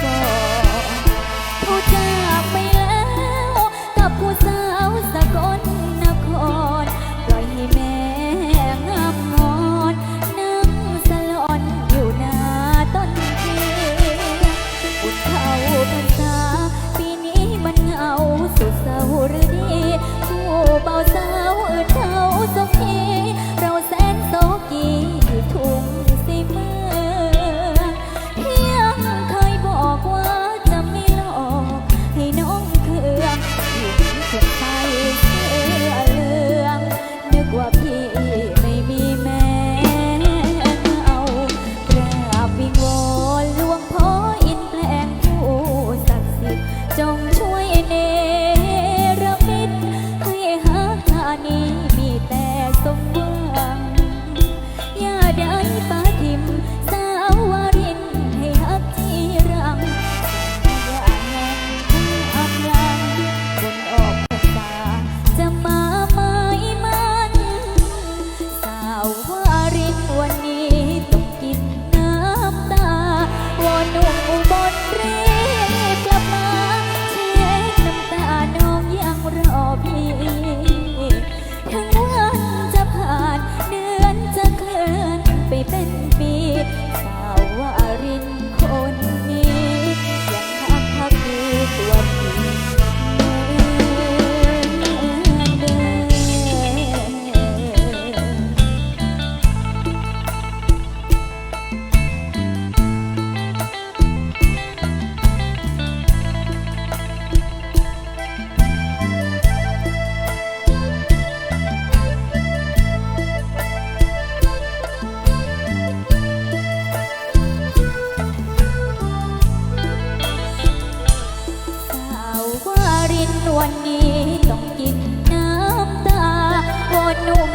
fall วันนี้ต้องกินน้ำตาโอดหนุ่ม